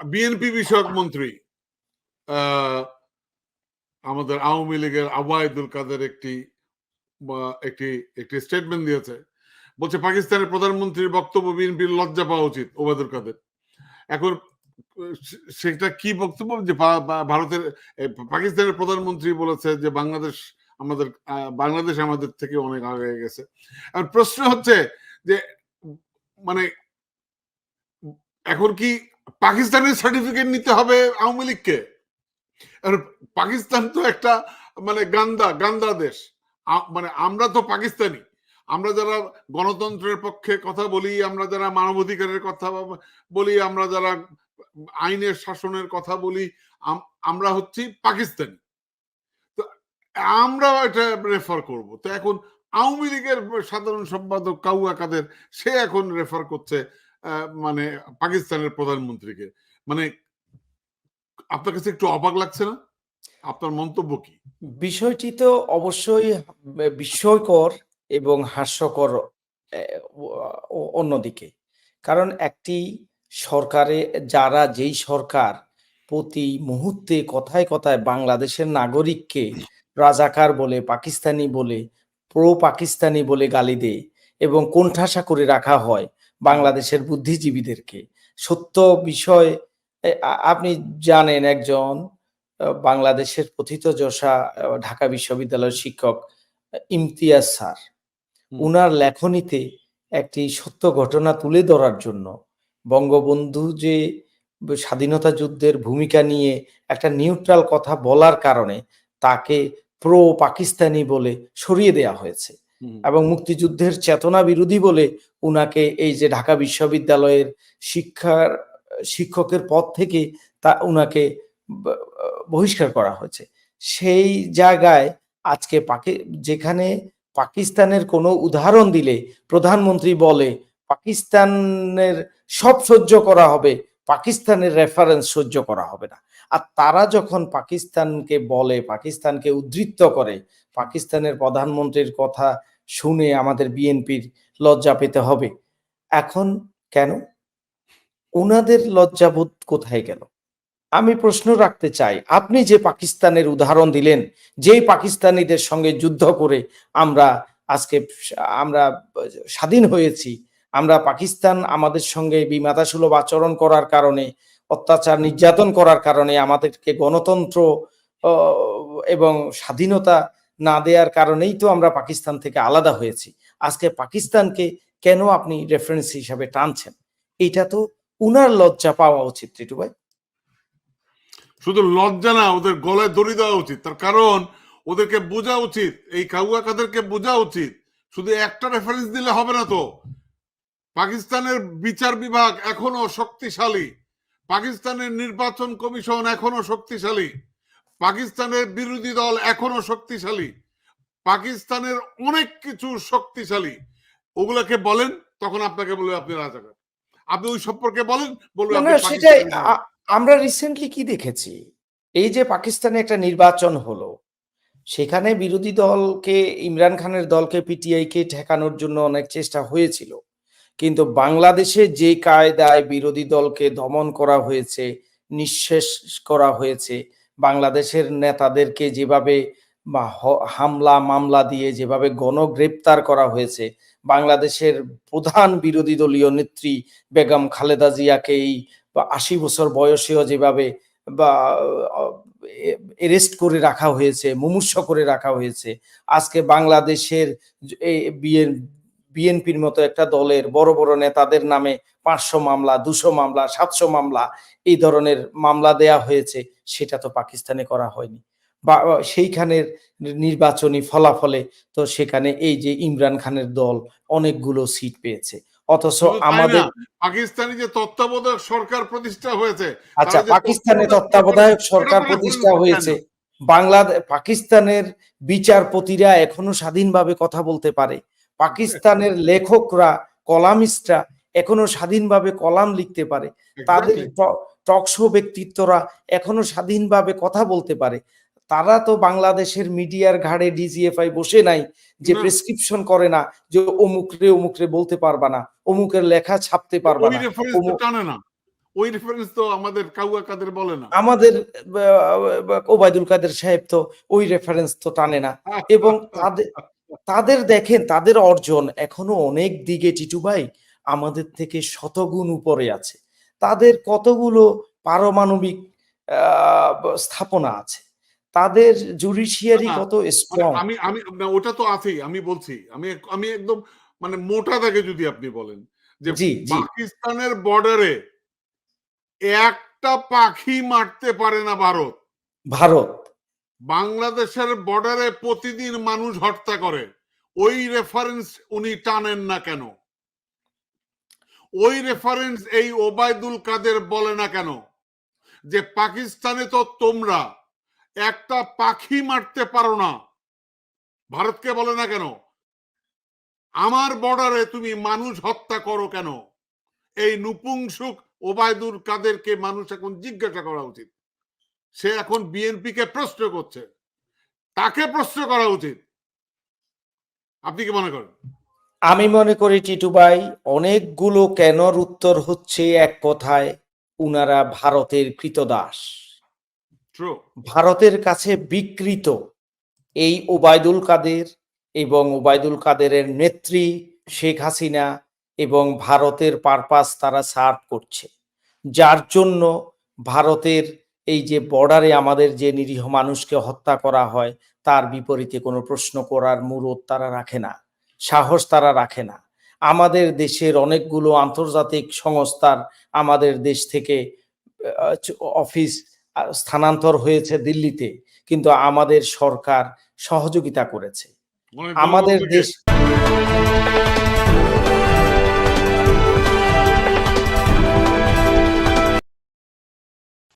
BNP বিষয়ক মন্ত্রী আমাদের আওয়ামী লীগের আবায়দুল কাদের একটি একটি একটি স্টেটমেন্ট দিয়েছে। বলছে, পাকিস্তানের প্রধানমন্ত্রীর বক্তব্য বিএনপির লজ্জা পাওয়া উচিত, ওবায়দুল কাদের। এখন সেটা কি বক্তব্য? যে ভারতের পাকিস্তানের প্রধানমন্ত্রী বলেছে যে, বাংলাদেশ আমাদের বাংলাদেশ আমাদের থেকে অনেক আগে গেছে। আর প্রশ্ন হচ্ছে যে মানে এখন কি পাকিস্তানের সার্টিফিকেট নিতে হবে আওয়ামী লীগকে। পাকিস্তান তো একটা মানে গান্দা গান্দা দেশ। মানে আমরা তো পাকিস্তানি। আমরা যারা গণতন্ত্রের পক্ষে কথা বলি, আমরা যারা মানবাধিকারের কথা বলি, আমরা যারা আইনের শাসনের কথা বলি আমরা হচ্ছি পাকিস্তানি। তো আমরা এটা রেফার করব। তো এখন আওয়ামী লীগের সাধারণ সম্পাদক কাউয়া কাদের সে এখন রেফার করছে মানে পাকিস্তানের প্রধানমন্ত্রীকে। মানে আপনার কাছে একটু অবাক লাগছে না? আপনার মন্তব্য কি? বিষয়টি তো অবশ্যই বিস্ময়কর এবং হাস্যকর অন্যদিকে। কারণ একটি সরকারে, যারা যেই সরকার প্রতি মুহূর্তে কথায় কথায় বাংলাদেশের নাগরিককে রাজাকার বলে, পাকিস্তানি বলে প্রো পাকিস্তানি বলে গালি দেয় এবং কোণঠাসা করে রাখা হয় বাংলাদেশের বুদ্ধিজীবীদেরকে। সত্য বিষয় আপনি জানেন একজন বাংলাদেশের প্রথিতযশা আহ, ঢাকা বিশ্ববিদ্যালয়ের শিক্ষক ইমতিয়াজ স্যার। উনার লেখনীতে একটি সত্য ঘটনা তুলে ধরার জন্য বঙ্গবন্ধু যে স্বাধীনতা যুদ্ধের ভূমিকা নিয়ে একটা নিউট্রাল কথা বলার কারণে তাকে প্রো পাকিস্তানি বলে সরিয়ে দেয়া হয়েছে। এবং মুক্তিযুদ্ধের চেতনা বিরোধী বলে উনাকে এই যে ঢাকা বিশ্ববিদ্যালয়ের শিক্ষার, শিক্ষকের পদ থেকে তা উনাকে বহিষ্কার করা হয়েছে। সেই জায়গায় আজকে পাকি, যেখানে পাকিস্তানের কোনো উদাহরণ দিলে প্রধানমন্ত্রী বলে পাকিস্তানের সব সহ্য করা হবে, পাকিস্তানের রেফারেন্স সহ্য করা হবে না। আর তারা যখন পাকিস্তানকে বলে, পাকিস্তানকে উদ্ধৃত করে, পাকিস্তানের প্রধানমন্ত্রীর কথা শুনে আমাদের বিএনপির লজ্জা পেতে হবে। এখন কেন? ওনাদের লজ্জাবোধ কোথায় গেল? আমি প্রশ্ন রাখতে চাই, আপনি যে পাকিস্তানের উদাহরণ দিলেন, যেই পাকিস্তানিদের সঙ্গে যুদ্ধ করে আমরা আজকে আমরা স্বাধীন হয়েছি, আমরা পাকিস্তান আমাদের সঙ্গে বিমাতাসুলভ আচরণ করার কারণে, অত্যাচার নির্যাতন করার কারণে আমাদেরকে গণতন্ত্র এবং স্বাধীনতা না দেওয়ার কারণেই তো আমরা পাকিস্তান থেকে আলাদা হয়েছি। আজকে পাকিস্তানকে কেন আপনি রেফারেন্স হিসাবে টানছেন? এটা তো উনার লজ্জা পাওয়া উচিত টিটু ভাই। শুধু লজ্জা না, ওদের গলায় দড়ি দেওয়া উচিত। তার কারণ, ওদেরকে বোঝা উচিত, এই কাউয়া কাদেরকে বোঝা উচিত। শুধু একটা রেফারেন্স দিলে হবে না তো। পাকিস্তানের বিচার বিভাগ এখনও শক্তিশালী। পাকিস্তানের নির্বাচন কমিশন এখনও শক্তিশালী। পাকিস্তানের বিরোধী দল এখনও শক্তিশালী। পাকিস্তানের অনেক কিছু শক্তিশালী। ওগুলাকে বলেন তখন আপনাকে বলবে আপনি রাজাকার। আপনি ওই সম্পর্কে বলেন বলবে না, আপনি না, সেটাই আমরা রিসেন্টলি কি দেখেছি? এই যে পাকিস্তানে একটা নির্বাচন হলো সেখানে বিরোধী দলকে ইমরান খানের দলকে পিটিআই কে ঠেকানোর জন্য অনেক চেষ্টা হয়েছিল। কিন্তু বাংলাদেশে যে কায়দায় বিরোধী দলকে দমন করা হয়েছে নিঃশেষ করা হয়েছে বাংলাদেশের নেতাদেরকে যেভাবে বা হামলা, মামলা দিয়ে যেভাবে গণগ্রেপ্তার করা হয়েছে, বাংলাদেশের প্রধান বিরোধী দলীয় নেত্রী বেগম খালেদা জিয়াকে এই আশি বছর বয়সেও যেভাবে বা এরেস্ট করে রাখা হয়েছে, মুমূর্ষ করে রাখা হয়েছে, আজকে বাংলাদেশের বিএনপির মতো একটা দলের বড় বড় নেতাদের নামে পাঁচশো মামলা দুশো মামলা সাতশো মামলা এই ধরনের মামলা দেয়া হয়েছে সেটা তো পাকিস্তানে করা হয়নি। বা সেইখানের নির্বাচনী ফলাফলে তো সেখানে এই যে ইমরান খানের দল অনেকগুলো সিট পেয়েছে। অথচ আমাদের পাকিস্তানি যে তত্ত্বাবধায়ক সরকার প্রতিষ্ঠা হয়েছে আচ্ছা পাকিস্তানে তত্ত্বাবধায়ক সরকার, প্রতিষ্ঠা হয়েছে বাংলাদেশ পাকিস্তানের বিচারপতিরা এখনও স্বাধীনভাবে কথা বলতে পারে। পাকিস্তানের লেখকরা কলামিস্টরা এখনও স্বাধীনভাবে কলাম লিখতে পারে। তাদের. টকশো ব্যক্তিত্বরা এখনও স্বাধীনভাবে কথা বলতে পারে। তারা তো বাংলাদেশের মিডিয়ার ঘাড়ে ডিজিএফআই বসে নাই যে প্রেসক্রিপশন করে না যে অমুক রে অমুক রে বলতে পারবা না অমুকের লেখা ছাপতে পারবা না। ওই রেফারেন্স তো আমাদের কাউয়া কাদের বলে না। আমাদের ওবায়দুল কাদের সাহেব তো ওই রেফারেন্স তো টানে না। এবং তাদের তাদের দেখেন তাদের অর্জন এখনও অনেক দিকে টিটু ভাই আমাদের থেকে শতগুণ উপরে আছে। তাদের কতগুলো পারমাণবিক স্থাপনা আছে? তাদের জুডিশিয়ারি কত মানে স্ট্রং আমি আমি ওটা তো আছেই আমি বলছি। আমি আমি একদম মানে মোটা দাগে যদি আপনি বলেন যে পাকিস্তানের বর্ডারে একটা পাখি মারতে পারে না ভারত। ভারত। বাংলাদেশের বর্ডারে প্রতিদিন মানুষ হত্যা করে। ওই রেফারেন্স উনি টানেন না কেন? ওই রেফারেন্স এই ওবায়দুল কাদের বলে না কেন? যে পাকিস্তানে তো তোমরা একটা পাখি মারতে পারো না। ভারতকে বলে না কেন? আমার বর্ডারে তুমি মানুষ হত্যা করো কেন? এই নুপুংসুক ওবায়দুল কাদেরকে মানুষ এখন জিজ্ঞাসা করা উচিত। সে এখন বিএনপি কে প্রশ্ন করছে। তাকে প্রশ্ন করা উচিত। আপনি কি মনে করেন? আমি মনে করি টিটু ভাই অনেকগুলো কেনর উত্তর হচ্ছে এক কথায় উনারা ভারতের কৃতদাস। ভারতের কাছে বিকৃত এই ওবায়দুল কাদের এবং ওবায়দুল কাদেরের নেত্রী শেখ হাসিনা এবং ভারতের পারপাস তারা সার্ভ করছে। যার জন্য ভারতের এই যে বর্ডারে আমাদের যে নিরীহ মানুষকে হত্যা করা হয় তার বিপরীতে কোনো প্রশ্ন করার মুরত তারা রাখে না সাহস তারা রাখে না। আমাদের দেশের অনেকগুলো আন্তর্জাতিক সংস্থার আমাদের দেশ থেকে অফিস স্থানান্তর হয়েছে দিল্লিতে কিন্তু আমাদের সরকার সহযোগিতা করেছে। আমাদের দেশ